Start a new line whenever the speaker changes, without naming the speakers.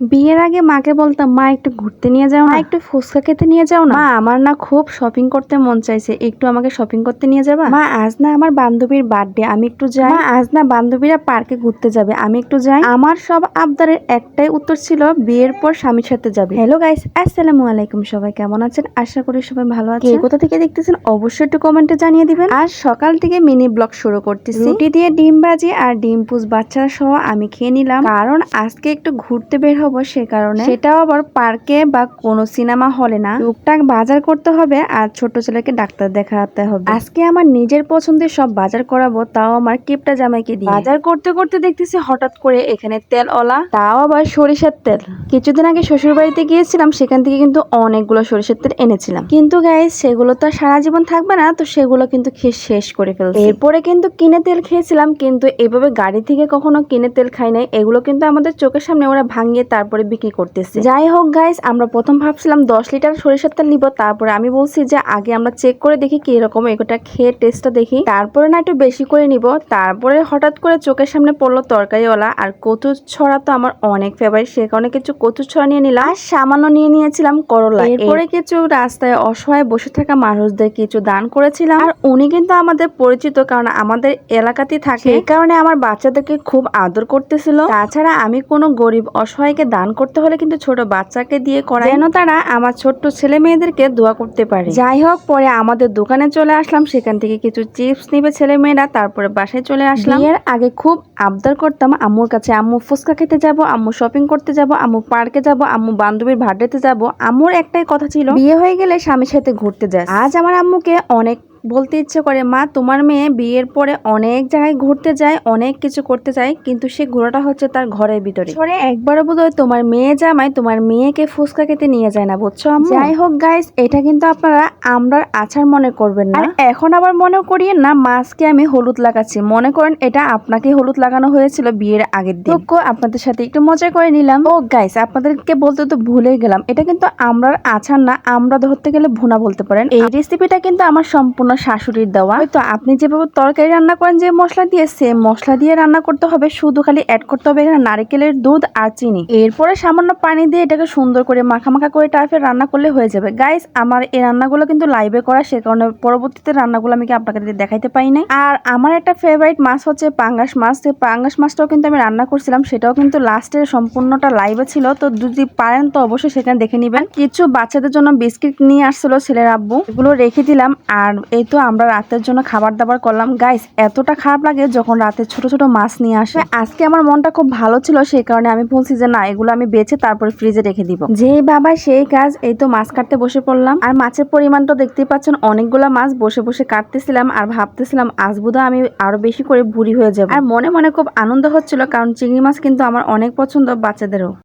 বিয়ের আগে মাকে বলতাম মা একটু ঘুরতে নিয়ে যাও না। একটু ফুচকা খেতে নিয়ে যাও না? মা আমার না খুব শপিং করতে মন চাইছে। একটু আমাকে শপিং করতে নিয়ে যাবা? মা আজ না আমার বান্ধবীর বার্থডে আমি একটু যাই। মা আজ না বান্ধবীরা পার্কে ঘুরতে যাবে আমি একটু যাই। আমার সব আবদারের একটাই উত্তর ছিল বিয়ের পর স্বামীর সাথে যাবে। হ্যালো গাইস আসসালামু আলাইকুম। সবাই কেমন আছেন? আশা করি সবাই ভালো আছেন। কোথা থেকে দেখতেছেন অবশ্যই একটু কমেন্টে জানিয়ে দিবেন। আজ সকাল থেকে মিনি ব্লগ শুরু করতেছি। রুটি দিয়ে ডিম ভাজি আর ডিম পুষ বাচ্চা সহ আমি খেয়ে নিলাম। কারণ আজকে একটু ঘুরতে বের হব। সে কারণে। সেটাও আবার পার্কে বা কোনো সিনেমা হলে না। টুকটাক বাজার করতে হবে আর ছোট ছেলেকে ডাক্তার দেখাতে হবে। আজকে আমার নিজের পছন্দের সব বাজার করাবো তাও আমার কিপটা জামাইকে দিয়ে। বাজার করতে করতে দেখতেছি হঠাৎ করে এখানে তেল অলা তাও আবার সরিষার তেল। কিছুদিন আগে শ্বশুর বাড়িতে গিয়েছিলাম সেখান থেকে কিন্তু অনেকগুলো সরিষার তেল এনেছিলাম। কিন্তু গাইস সেগুলো তো আর সারা জীবন থাকবে না তো সেগুলো কিন্তু খেয়ে শেষ করে ফেলছি। এরপরে কিন্তু কিনে তেল খেয়েছিলাম কিন্তু এভাবে গাড়ি থেকে কখনো কিনে তেল খাই নাই। এগুলো কিন্তু আমাদের চোখের সামনে ওরা ভাঙিয়ে তারপরে বিক্রি করতেছে। যাই হোক গাইস আমরা প্রথম ভাবছিলাম দশ লিটার সরিষার তেল নিব তারপরে আমি বলছি যে আগে আমরা চেক করে দেখি কি রকম এটা খেয়ে টেস্টটা দেখি। তারপরে না একটু বেশি করে নিব তারপরে হঠাৎ করে চোখের সামনে পড়ল তরকারিওয়ালা আর কচু ছড়া তো আমার অনেক ফেভারিট সে কারণে কিছু কচু ছড়া নিয়ে নিলাম। আর সামান্য নিয়ে নিয়েছিলাম করলা। এরপরে কিছু রাস্তায় অসহায় বসে থাকা মানুষদের কিছু দান করেছিলাম। আর উনি কিন্তু আমাদের পরিচিত কারণ আমাদের এলাকাতে থাকে। এই কারণে আমার বাচ্চাদেরকে খুব আদর করতেছিল। তাছাড়া আমি কোনো গরিব অসহায়কে দান করতে হলে কিন্তু ছোট বাচ্চাকে দিয়ে করাই যেন তারা আমার ছোট্ট ছেলে মেয়েদেরকে দোয়া করতে পারে। যাই হোক পরে আমাদের দোকানে চলে আসলাম। সেখান থেকে কিছু চিপস নিবে ছেলে মেয়েরা তারপরে বাসায় চলে আসলাম। এর আগে খুব আবদার করতাম আম্মুর কাছে আম্মু ফুচকা খেতে যাব আম্মু শপিং করতে যাব আম্মু পার্কে যাব আম্মু বান্ধবীর ভার্থডেতে যাব। আম্মুর একটাই কথা ছিল বিয়ে হয়ে গেলে স্বামীর সাথে ঘুরতে যায় আজ আমার আম্মুকে অনেক বলতে ইচ্ছে করে মা তোমার মেয়ে বিয়ের পরে অনেক জায়গায় ঘুরতে যায় অনেক কিছু করতে চায় কিন্তু সে ঘোরাটা হচ্ছে তার ঘরের ভিতরে। পরে একবারও বোধ হয় তোমার মেয়ে জামাই তোমার মেয়েকে ফুচকা খেতে নিয়ে যায় না বুঝছ যাই হোক গাইস এটা কিন্তু আপনারা আমরার আছার মনে করবেন না। এখন আবার মনে করিয়ে না মাছকে আমি হলুদ লাগাচ্ছি। মনে করেন এটা আপনাকে হলুদ লাগানো হয়েছিল বিয়ের আগের দিন। আপনাদের সাথে একটু মজা করে নিলাম। ও গাইস আপনাদেরকে বলতে তো ভুলে গেলাম। এটা কিন্তু আমরার আছার না আমরা ধরতে গেলে ভুনা বলতে পারেন। এই রেসিপিটা কিন্তু আমার সম্পূর্ণ শাশুড়ির দেওয়া। তো, আপনি যেভাবে তরকারি রান্না করেন, যে মশলা দিয়ে সেম মশলা দিয়ে রান্না করতে হবে, শুধু খালি অ্যাড করতে হবে এখানে নারকেলের দুধ আর চিনি। এরপরে সামান্য পানি দিয়ে এটাকে সুন্দর করে মাখা মাখা করে টাইপের রান্না করলে হয়ে যাবে। গাইস আমার এই রান্নাগুলো কিন্তু লাইভে করা, সে কারণে পরবর্তীতে রান্নাগুলো আমি কি আপনাকে দেখাইতে পাই নাই। আর আমার একটা ফেভারিট মাছ হচ্ছে পাঙ্গাস মাছ। তো পাঙ্গাস মাছটাও কিন্তু আমি রান্না করছিলাম, সেটাও কিন্তু লাস্টের সম্পূর্ণটা লাইভে ছিল। তো যদি পারেন তো অবশ্যই সেখানে দেখে নিবেন। কিছু বাচ্চাদের জন্য বিস্কিট নিয়ে আসছিল ছেলের আব্বু। এগুলো রেখে দিলাম, আর এই তো আমরা রাতের জন্য খাবার দাবার করলাম। গাইস এতটা খারাপ লাগে যখন রাতে ছোট ছোট মাছ নিয়ে আসে। আজকে আমার মনটা খুব ভালো ছিল, সেই কারণে আমি বলছি যে, না, এগুলো আমি বেছে তারপরে ফ্রিজে রেখে দিব। যেই বাবা, সেই কাজ, এই তো মাছ কাটতে বসে পড়লাম। আর মাছের পরিমাণটা দেখতেই পাচ্ছেন, অনেকগুলো মাছ বসে বসে কাটতেছিলাম আর ভাবতেছিলাম আজ বোধহয় আমি আরও বেশি করে বুড়ি হয়ে যাব। আর মনে মনে খুব আনন্দ হচ্ছিল, কারণ চিংড়ি মাছ কিন্তু আমার অনেক পছন্দ বাচ্চাদেরও।